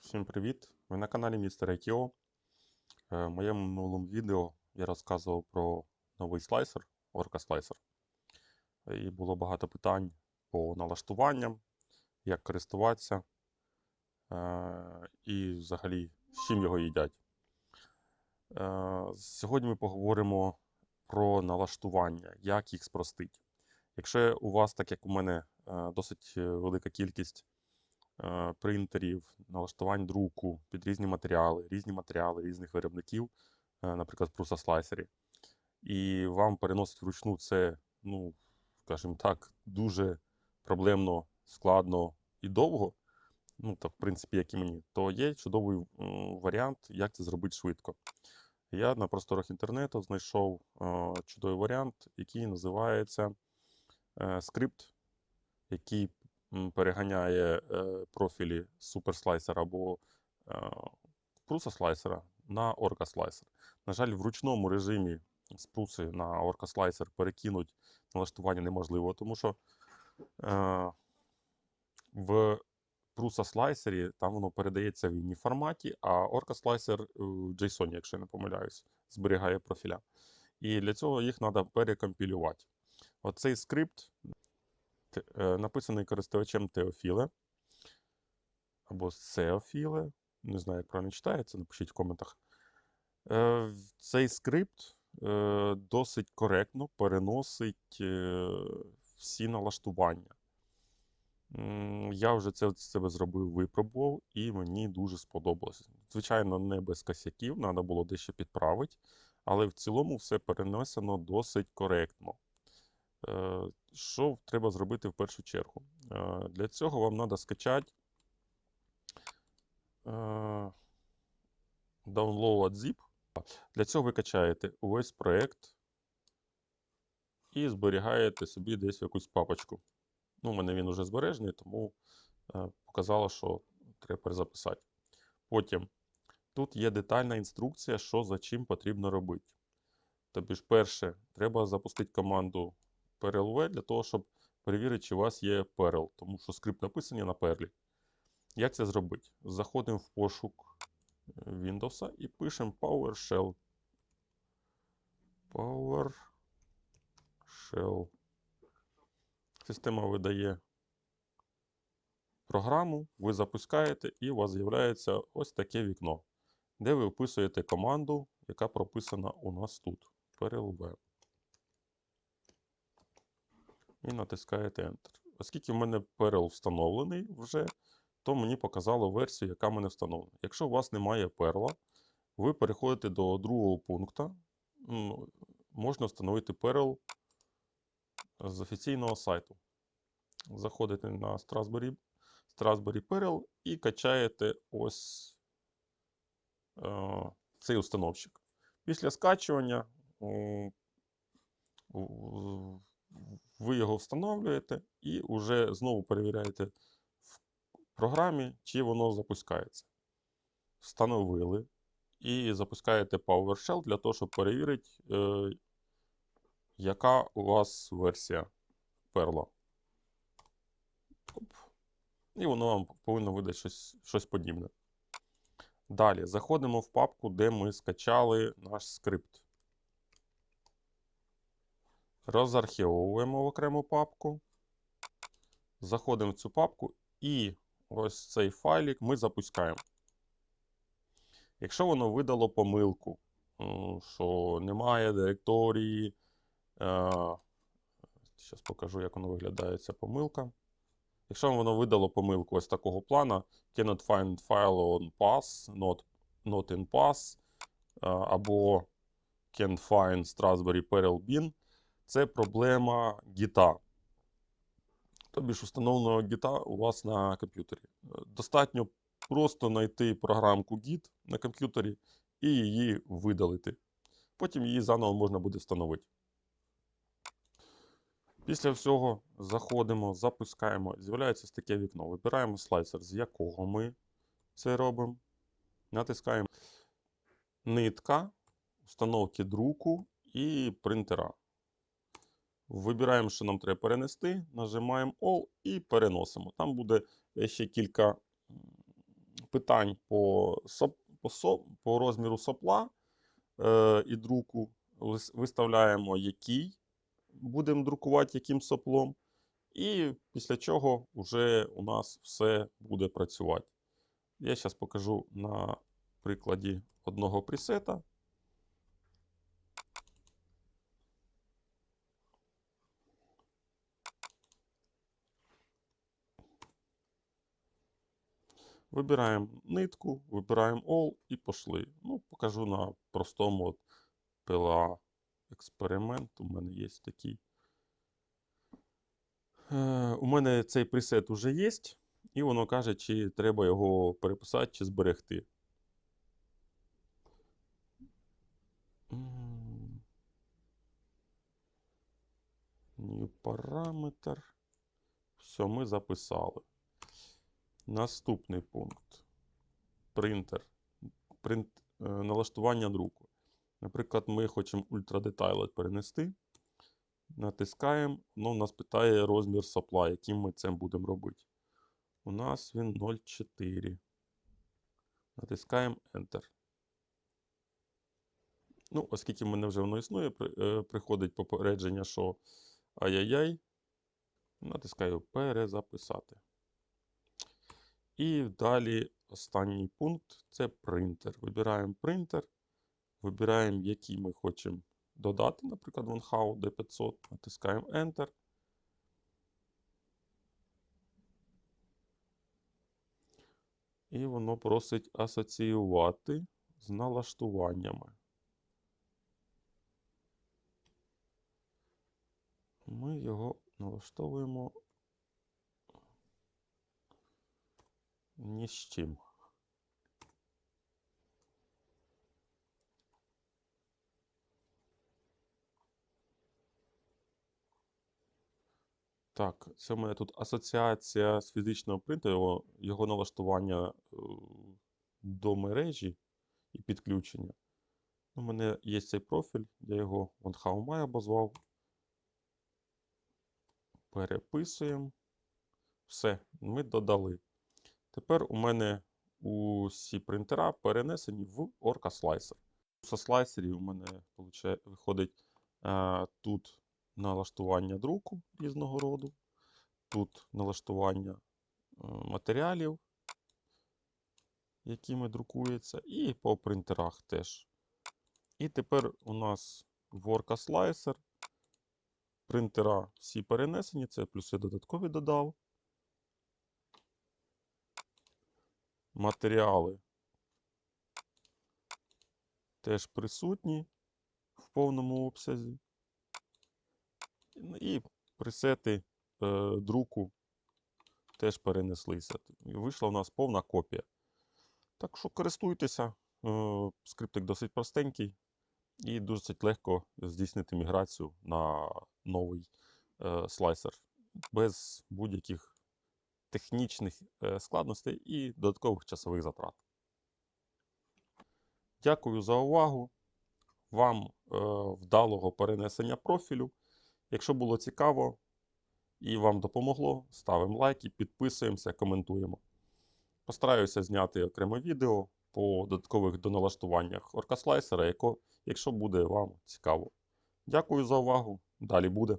Всім привіт! Ви на каналі Містер ITO. Е, В моєму минулому відео я розказував про новий слайсер, Orca Slicer. І було багато питань по налаштуванням, як користуватися е, і взагалі з чим його їдять. Е, Сьогодні ми поговоримо про налаштування, як їх спростити. Якщо у вас, так як у мене, е, досить е, велика кількість е, принтерів, налаштувань друку під різні матеріали, різні матеріали різних виробників, е, наприклад, в Prusa І вам переносить вручну це, ну, скажімо так, дуже проблемно, складно і довго. Ну, так, в принципі, як і мені, то є чудовий варіант, як це зробити швидко. Я на просторах інтернету знайшов е, чудовий варіант, який називається е, скрипт, який переганяє е, профілі суперслайсера або е, пруса слайсера на орка слайсер. На жаль, в ручному режимі з пруси на орка слайсер перекинуть налаштування неможливо, тому що е, в пруса слайсері там воно передається в іній форматі, а орка слайсер в JSON, якщо я не помиляюсь, зберігає профіля. І для цього їх треба перекомпілювати. Оцей скрипт написаний користувачем Теофіле або Сеофіле. Не знаю, як правильно читається, напишіть в коментах. Е, Цей скрипт е, досить коректно переносить е, всі налаштування. Я вже це себе зробив, випробував, і мені дуже сподобалося. Звичайно, не без косяків, треба було дещо підправити, але в цілому все перенесено досить коректно. Що треба зробити в першу чергу? Е, Для цього вам треба скачати е, download zip. Для цього ви качаєте увесь проєкт і зберігаєте собі десь якусь папочку. Ну, у мене він вже збережений, тому е, показало, що треба перезаписати. Потім тут є детальна інструкція, що за чим потрібно робити. Тобі ж, перше, треба запустити команду PRLV для того, щоб перевірити, чи у вас є Perl, тому що скрипт написаний на Perl. Як це зробити? Заходимо в пошук е, Windows і пишемо PowerShell. PowerShell. Система видає програму, ви запускаєте, і у вас з'являється ось таке вікно, де ви вписуєте команду, яка прописана у нас тут. PRLV. І натискаєте Enter. Оскільки в мене Perl встановлений вже, то мені показало версію, яка в мене встановлена. Якщо у вас немає Perl, ви переходите до другого пункту. Можна встановити Perl з офіційного сайту. Заходите на Strasbourg, Strasbourg Perl і качаєте ось е, цей установщик. Після скачування ви його встановлюєте і вже знову перевіряєте в програмі, чи воно запускається. Встановили і запускаєте PowerShell для того, щоб перевірити, е, яка у вас версія перла. І воно вам повинно видати щось, щось подібне. Далі заходимо в папку, де ми скачали наш скрипт. Розархівовуємо в окрему папку. Заходимо в цю папку і ось цей файлик ми запускаємо. Якщо воно видало помилку, що немає директорії, зараз покажу, як воно виглядає ця помилка. Якщо воно видало помилку ось такого плана, cannot find file on pass, not, not in pass, е, або can find Strasbourg Perl bin, це проблема гіта. Тобі ж установленого гіта у вас на комп'ютері. Достатньо просто знайти програмку Git на комп'ютері і її видалити. Потім її заново можна буде встановити. Після всього заходимо, запускаємо, з'являється таке вікно. Вибираємо слайсер, з якого ми це робимо. Натискаємо нитка, установки друку і принтера. Вибираємо, що нам треба перенести, нажимаємо All і переносимо. Там буде ще кілька питань по, соп, по, соп, по розміру сопла е, і друку. Виставляємо, який будемо друкувати, яким соплом. І після чого вже у нас все буде працювати. Я зараз покажу на прикладі одного пресета. Вибираємо нитку, вибираємо All і пішли. Ну, покажу на простому от PLA експеримент. У мене є такий. Е, У мене цей пресет уже є, і воно каже, чи треба його переписати, чи зберегти. New параметр. Все, ми записали. Наступний пункт. Принтер. Принт, е, налаштування друку. Наприклад, ми хочемо Ultra перенести. Натискаємо, воно нас питає розмір сопла, яким ми це будемо робити. У нас він 0,4. Натискаємо Enter. Ну, оскільки в мене вже воно існує, е, приходить попередження, що ай-яй-яй. Натискаю перезаписати. І далі останній пункт це принтер. Вибираємо принтер, вибираємо, який ми хочемо додати, наприклад, OneHow D500, натискаємо Enter. І воно просить асоціювати з налаштуваннями. Ми його налаштовуємо ні з чим. Так, це в мене тут асоціація з фізичного принтера, його, його налаштування е, до мережі і підключення. У мене є цей профіль, я його OneHowMy обозвав. Переписуємо. Все, ми додали. Тепер у мене усі принтера перенесені в Orca Slicer. Со слайсерів у мене виходить е, тут налаштування друку різного роду, тут налаштування е, матеріалів, якими друкується, і по принтерах теж. І тепер у нас в Orca Slicer принтера всі перенесені, це плюси додаткові додав. Матеріали теж присутні в повному обсязі. І пресети е, друку теж перенеслися. І вийшла у нас повна копія. Так що користуйтеся. Е, скриптик досить простенький і досить легко здійснити міграцію на новий е, слайсер без будь-яких технічних е, складностей і додаткових часових затрат. Дякую за увагу. Вам е, вдалого перенесення профілю. Якщо було цікаво і вам допомогло, ставимо лайки, підписуємося, коментуємо. Постараюся зняти окреме відео по додаткових доналаштуваннях оркаслайсера, якщо буде вам цікаво. Дякую за увагу. Далі буде.